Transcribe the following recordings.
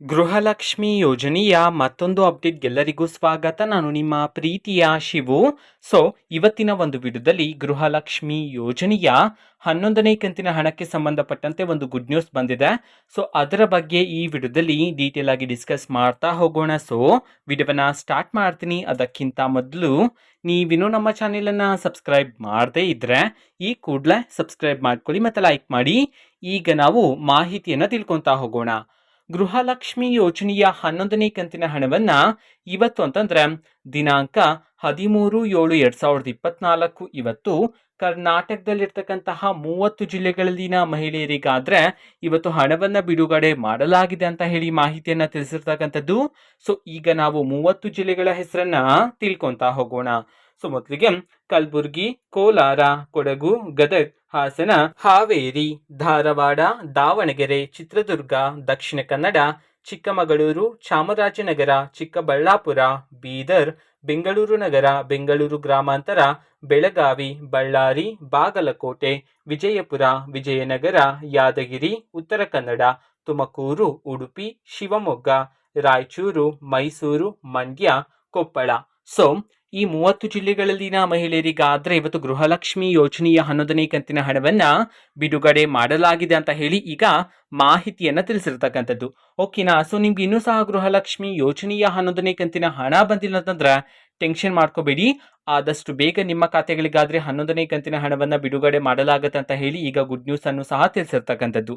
ಗೃಹಲಕ್ಷ್ಮಿ ಯೋಜನೆಯ ಮತ್ತೊಂದು ಅಪ್ಡೇಟ್ ಎಲ್ಲರಿಗೂ ಸ್ವಾಗತ. ನಾನು ನಿಮ್ಮ ಪ್ರೀತಿಯ ಶಿವು. ಸೊ ಇವತ್ತಿನ ಒಂದು ವಿಡಿಯೋದಲ್ಲಿ ಗೃಹಲಕ್ಷ್ಮಿ ಯೋಜನೆಯ ಹನ್ನೊಂದನೇ ಕಂತಿನ ಹಣಕ್ಕೆ ಸಂಬಂಧಪಟ್ಟಂತೆ ಒಂದು ಗುಡ್ ನ್ಯೂಸ್ ಬಂದಿದೆ. ಸೊ ಅದರ ಬಗ್ಗೆ ಈ ವಿಡಿಯೋದಲ್ಲಿ ಡೀಟೇಲ್ ಆಗಿ ಡಿಸ್ಕಸ್ ಮಾಡ್ತಾ ಹೋಗೋಣ. ಸೊ ವಿಡಿಯೋವನ್ನ ಸ್ಟಾರ್ಟ್ ಮಾಡ್ತೀನಿ. ಅದಕ್ಕಿಂತ ಮೊದಲು ನೀವಿನ್ನೂ ನಮ್ಮ ಚಾನೆಲನ್ನು ಸಬ್ಸ್ಕ್ರೈಬ್ ಮಾಡದೇ ಇದ್ರೆ ಈ ಕೂಡಲೇ ಸಬ್ಸ್ಕ್ರೈಬ್ ಮಾಡ್ಕೊಳ್ಳಿ ಮತ್ತು ಲೈಕ್ ಮಾಡಿ. ಈಗ ನಾವು ಮಾಹಿತಿಯನ್ನು ತಿಳ್ಕೊತಾ ಹೋಗೋಣ. ಗೃಹಲಕ್ಷ್ಮಿ ಯೋಜನೆಯ ಹನ್ನೊಂದನೇ ಕಂತಿನ ಹಣವನ್ನ ಇವತ್ತು ಅಂತಂದ್ರೆ ದಿನಾಂಕ ಹದಿಮೂರು ಏಳು ಎರಡ್ ಸಾವಿರದ ಇಪ್ಪತ್ನಾಲ್ಕು ಇವತ್ತು ಕರ್ನಾಟಕದಲ್ಲಿರ್ತಕ್ಕಂತಹ ಮೂವತ್ತು ಜಿಲ್ಲೆಗಳಲ್ಲಿನ ಮಹಿಳೆಯರಿಗಾದ್ರೆ ಇವತ್ತು ಹಣವನ್ನ ಬಿಡುಗಡೆ ಮಾಡಲಾಗಿದೆ ಅಂತ ಹೇಳಿ ಮಾಹಿತಿಯನ್ನು ತಿಳಿಸಿರ್ತಕ್ಕಂಥದ್ದು. ಸೊ ಈಗ ನಾವು ಮೂವತ್ತು ಜಿಲ್ಲೆಗಳ ಹೆಸರನ್ನ ತಿಳ್ಕೊತಾ ಹೋಗೋಣ. ಸೊ ಮೊದಲಿಗೆ ಕಲಬುರಗಿ, ಕೋಲಾರ, ಕೊಡಗು, ಗದಗ್ ಹಾಸನ, ಹಾವೇರಿ, ಧಾರವಾಡ, ದಾವಣಗೆರೆ, ಚಿತ್ರದುರ್ಗ, ದಕ್ಷಿಣ ಕನ್ನಡ, ಚಿಕ್ಕಮಗಳೂರು, ಚಾಮರಾಜನಗರ, ಚಿಕ್ಕಬಳ್ಳಾಪುರ, ಬೀದರ್, ಬೆಂಗಳೂರು ನಗರ, ಬೆಂಗಳೂರು ಗ್ರಾಮಾಂತರ, ಬೆಳಗಾವಿ, ಬಳ್ಳಾರಿ, ಬಾಗಲಕೋಟೆ, ವಿಜಯಪುರ, ವಿಜಯನಗರ, ಯಾದಗಿರಿ, ಉತ್ತರ ಕನ್ನಡ, ತುಮಕೂರು, ಉಡುಪಿ, ಶಿವಮೊಗ್ಗ, ರಾಯಚೂರು, ಮೈಸೂರು, ಮಂಡ್ಯ, ಕೊಪ್ಪಳ. ಸೊ ಈ ಮೂವತ್ತು ಜಿಲ್ಲೆಗಳಲ್ಲಿನ ಮಹಿಳೆಯರಿಗಾದ್ರೆ ಇವತ್ತು ಗೃಹಲಕ್ಷ್ಮಿ ಯೋಜನೆಯ ಹನ್ನೊಂದನೇ ಕಂತಿನ ಹಣವನ್ನ ಬಿಡುಗಡೆ ಮಾಡಲಾಗಿದೆ ಅಂತ ಹೇಳಿ ಈಗ ಮಾಹಿತಿಯನ್ನ ತಿಳಿಸಿರ್ತಕ್ಕಂಥದ್ದು. ಓಕೆನಾ ಸೊ ನಿಮ್ಗೆ ಇನ್ನೂ ಸಹ ಗೃಹಲಕ್ಷ್ಮಿ ಯೋಜನೆಯ ಹನ್ನೊಂದನೇ ಕಂತಿನ ಹಣ ಬಂದಿಲ್ಲ ಅಂತಂದ್ರೆ ಟೆನ್ಷನ್ ಮಾಡ್ಕೋಬೇಡಿ. ಆದಷ್ಟು ಬೇಗ ನಿಮ್ಮ ಖಾತೆಗಳಿಗಾದ್ರೆ ಹನ್ನೊಂದನೇ ಕಂತಿನ ಹಣವನ್ನ ಬಿಡುಗಡೆ ಮಾಡಲಾಗತ್ತೆ ಅಂತ ಹೇಳಿ ಈಗ ಗುಡ್ ನ್ಯೂಸ್ ಅನ್ನು ಸಹ ತಿಳಿಸಿರ್ತಕ್ಕಂಥದ್ದು.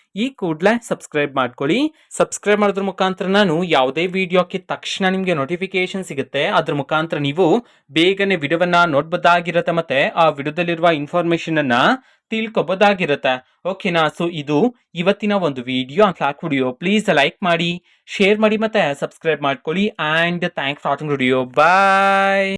ಈ ಕೂಡಲೇ ಸಬ್ಸ್ಕ್ರೈಬ್ ಮಾಡ್ಕೊಳ್ಳಿ. ಸಬ್ಸ್ಕ್ರೈಬ್ ಮಾಡೋದ್ರ ಮುಖಾಂತರ ನಾನು ಯಾವುದೇ ವಿಡಿಯೋಕ್ಕೆ ತಕ್ಷಣ ನಿಮಗೆ ನೋಟಿಫಿಕೇಶನ್ ಸಿಗುತ್ತೆ. ಅದ್ರ ಮುಖಾಂತರ ನೀವು ಬೇಗನೆ ವಿಡಿಯೋವನ್ನ ನೋಡ್ಬೋದಾಗಿರುತ್ತೆ ಮತ್ತೆ ಆ ವಿಡಿಯೋದಲ್ಲಿರುವ ಇನ್ಫಾರ್ಮೇಶನ್ ಅನ್ನ ತಿಳ್ಕೊಬೋದಾಗಿರುತ್ತೆ. ಓಕೆನಾ ಸೊ ಇದು ಇವತ್ತಿನ ಒಂದು video clock video please like ಮಾಡಿ ಶೇರ್ ಮಾಡಿ ಮತ್ತೆ ಸಬ್ಸ್ಕ್ರೈಬ್ ಮಾಡ್ಕೊಳ್ಳಿ. And thanks for watching video bye